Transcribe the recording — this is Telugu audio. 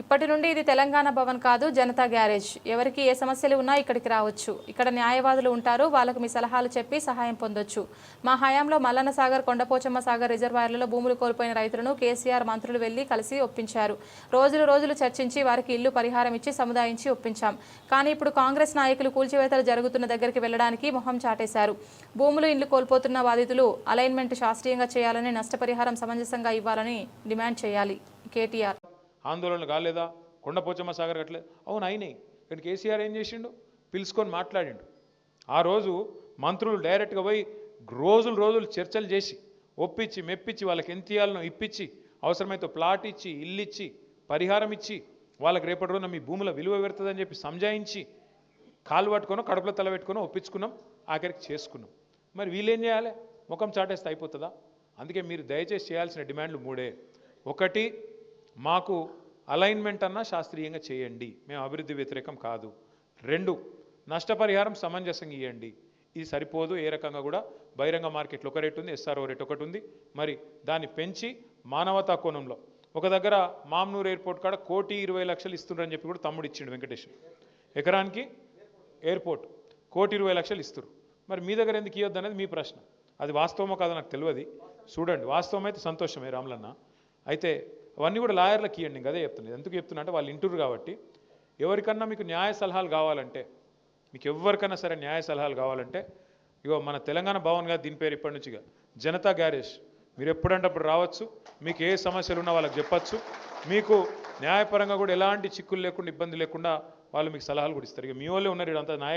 ఇప్పటి నుండి ఇది తెలంగాణ భవన్ కాదు జనతా గ్యారేజ్. ఎవరికి ఏ సమస్యలు ఉన్నా ఇక్కడికి రావచ్చు. ఇక్కడ న్యాయవాదులు ఉంటారు వాళ్ళకు మీ సలహాలు చెప్పి సహాయం పొందొచ్చు. మా హయాంలో మల్లన్న సాగర్ కొండపోచమ్మ సాగర్ రిజర్వాయర్లలో భూములు కోల్పోయిన రైతులను కేసీఆర్ మంత్రులు వెళ్ళి కలిసి ఒప్పించారు. రోజులు రోజులు చర్చించి వారికి ఇల్లు పరిహారం ఇచ్చి సముదాయించి ఒప్పించాం. కానీ ఇప్పుడు కాంగ్రెస్ నాయకులు కూల్చివేతలు జరుగుతున్న దగ్గరికి వెళ్ళడానికి మొహం చాటేశారు. భూములు ఇల్లు కోల్పోతున్న బాధితులు అలైన్మెంట్ శాస్త్రీయంగా చేయాలని నష్టపరిహారం సమంజసంగా ఇవ్వాలని డిమాండ్ చేయాలి. కేటీఆర్ ఆందోళనలు కాలేదా? కొండపోచమ్మ సాగర్ కట్టలేదు అవును అయినాయి. ఇక్కడ కేసీఆర్ ఏం చేసిండు? పిలుచుకొని మాట్లాడిండు. ఆ రోజు మంత్రులు డైరెక్ట్గా పోయి రోజులు రోజులు చర్చలు చేసి ఒప్పించి మెప్పించి వాళ్ళకి ఎంత ఇవ్వాలనో ఇప్పించి అవసరమైతే ప్లాట్ ఇచ్చి ఇల్లు ఇచ్చి పరిహారం ఇచ్చి వాళ్ళకి రేపటి రోజున మీ భూముల విలువ పెడుతుందని చెప్పి సంజాయించి కాలు పట్టుకొని కడుపులో తల పెట్టుకొని ఒప్పించుకున్నాం ఆఖరికి చేసుకున్నాం. మరి వీళ్ళేం చేయాలి? ముఖం చాటేస్తే అయిపోతుందా? అందుకే మీరు దయచేసి చేయాల్సిన డిమాండ్లు మూడే. ఒకటి మాకు అలైన్మెంట్ అన్నా శాస్త్రీయంగా చేయండి. మేము అభివృద్ధి వ్యతిరేకం కాదు. రెండు నష్టపరిహారం సమంజసంగా ఇవ్వండి ఇది సరిపోదు. ఏ రకంగా కూడా? బహిరంగ మార్కెట్లో ఒక రేటు ఉంది ఎస్ఆర్ఓ రేట్ ఒకటి ఉంది. మరి దాన్ని పెంచి మానవతా కోణంలో ఒక దగ్గర మామ్నూర్ ఎయిర్పోర్ట్ కాడ కోటి ఇరవై లక్షలు ఇస్తున్నారని చెప్పి కూడా తమ్ముడు ఇచ్చిండు వెంకటేష్. ఎకరానికి ఎయిర్పోర్ట్ కోటి ఇరవై లక్షలు ఇస్తారు మరి మీ దగ్గర ఎందుకు ఇవ్వద్దు అనేది మీ ప్రశ్న. అది వాస్తవమో కాదో నాకు తెలియదు చూడండి. వాస్తవం అయితే సంతోషమే రాములన్న. అయితే అవన్నీ కూడా లాయర్లకు ఇవ్వండి ఇంకా అదే చెప్తున్నాను ఎందుకు చెప్తున్నా అంటే వాళ్ళు ఇంటురు కాబట్టి. ఎవరికన్నా మీకు న్యాయ సలహాలు కావాలంటే మీకు ఎవరికన్నా సరే న్యాయ సలహాలు కావాలంటే ఇగో మన తెలంగాణ భవన్ గారు దీని పేరు ఇప్పటి నుంచిగా జనతా గ్యారేజ్. మీరు ఎప్పుడంటే అప్పుడు రావచ్చు మీకు ఏ సమస్యలు ఉన్నా వాళ్ళకి చెప్పచ్చు. మీకు న్యాయపరంగా కూడా ఎలాంటి చిక్కులు లేకుండా ఇబ్బంది లేకుండా వాళ్ళు మీకు సలహాలు కూడా ఇస్తారు. ఇక మీ వాళ్ళే ఉన్నారు ఇదంతా నాయకులు.